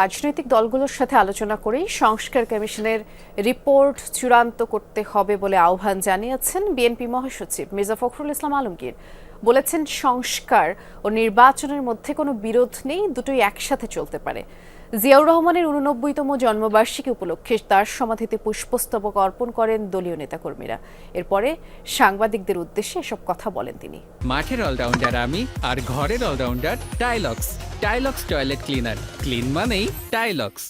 রাজনৈতিক দলগুলোর সাথে আলোচনা করেই সংস্কার কমিশনের রিপোর্ট চূড়ান্ত করতে হবে বলে আহ্বান জানিয়েছেন বিএনপি মহাসচিব মির্জা ফখরুল ইসলাম আলমগীর। বলেছেন সংস্কার ও নির্বাচনের মধ্যে কোনো বিরোধ নেই, দুটোই একসাথে চলতে পারে। জিয়াউর রহমানের উননব্বইতম জন্মবার্ষিকী উপলক্ষে তার সমাধিতে পুষ্পস্তবক অর্পণ করেন দলীয় নেতাকর্মীরা। এরপরে সাংবাদিকদের উদ্দেশ্যে এসব কথা বলেন তিনি। মাঠের অলরাউন্ডার আমি আর ঘরের all-rounder Tylox. Tylox toilet cleaner. Clean মানেই টাইলক্স।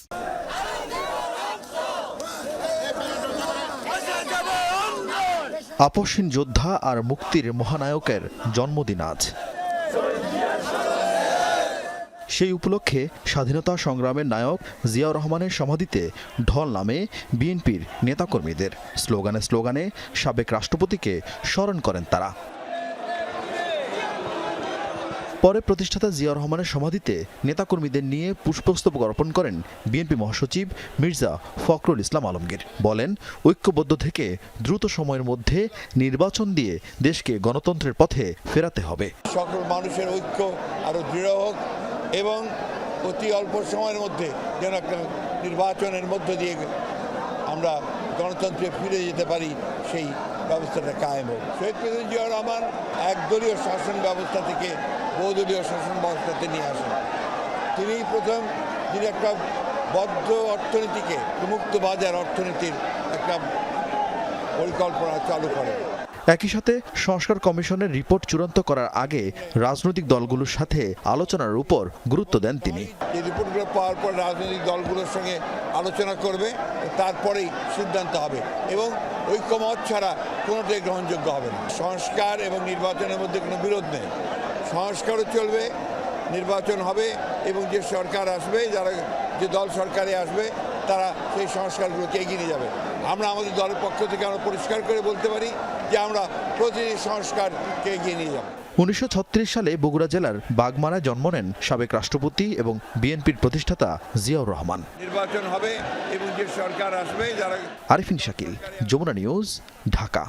আপসহীন যোদ্ধা আর মুক্তির মহানায়কের জন্মদিন আজ। সেই উপলক্ষে স্বাধীনতা সংগ্রামের নায়ক জিয়াউর রহমানের সমাধিতে ঢল নামে বিএনপির নেতাকর্মীদের স্লোগানে স্লোগানে সাবেক রাষ্ট্রপতিকে স্মরণ করেন তারা। পরে প্রতিষ্ঠাতা জিয়াউর রহমানের সমাধিতে নেতাকর্মীদের নিয়ে পুষ্পস্তবক অর্পণ করেন বিএনপি মহাসচিব মির্জা ফখরুল ইসলাম আলমগীর। বলেন, ঐক্যবদ্ধ থেকে দ্রুত সময়ের মধ্যে নির্বাচন দিয়ে দেশকে গণতন্ত্রের পথে ফেরাতে হবে। সকল মানুষের ঐক্য আরও দৃঢ় হোক এবং অতি অল্প সময়ের মধ্যে যেন একটা নির্বাচনের মধ্য দিয়ে আমরা গণতন্ত্রে ফিরে যেতে পারি সেই ব্যবস্থাটা কায়েম হোক। শহীদ প্রেসিডেন্ট জিয়াউর রহমান একদলীয় শাসন ব্যবস্থা থেকে বহুদলীয় শাসন ব্যবস্থাতে নিয়ে আসেন। তিনি প্রথম যিনি একটা বদ্ধ অর্থনীতিকে মুক্ত বাজার অর্থনীতির একটা পরিকল্পনা চালু করেন। একই সাথে সংস্কার কমিশনের রিপোর্ট চূড়ান্ত করার আগে রাজনৈতিক দলগুলোর সাথে আলোচনার উপর গুরুত্ব দেন তিনি। এই রিপোর্টগুলো পাওয়ার পর রাজনৈতিক দলগুলোর সঙ্গে আলোচনা করবে, তারপরেই সিদ্ধান্ত হবে এবং ঐক্যমত ছাড়া কোনোটাই গ্রহণযোগ্য হবে না। সংস্কার এবং নির্বাচনের মধ্যে কোনো বিরোধ নেই। সংস্কারও চলবে, নির্বাচন হবে এবং যে সরকার আসবে, যারা যে দল সরকারে আসবে তারা সেই সংস্কারগুলোকে এগিয়ে নিয়ে যাবে। আমরা আমাদের দলের পক্ষ থেকে আমরা পরিষ্কার করে বলতে পারি যে আমরা প্রতিটি সংস্কারকে এগিয়ে নিয়ে যাব। উনিশশো ছত্রিশ সালে বগুড়া জেলার বাগমারায় জন্ম নেন সাবেক রাষ্ট্রপতি এবং বিএনপির প্রতিষ্ঠাতা জিয়াউর রহমান। নির্বাচন হবে এবং যে সরকার আসবে যারা আরিফিন শাকিল যমুনা নিউজ ঢাকা।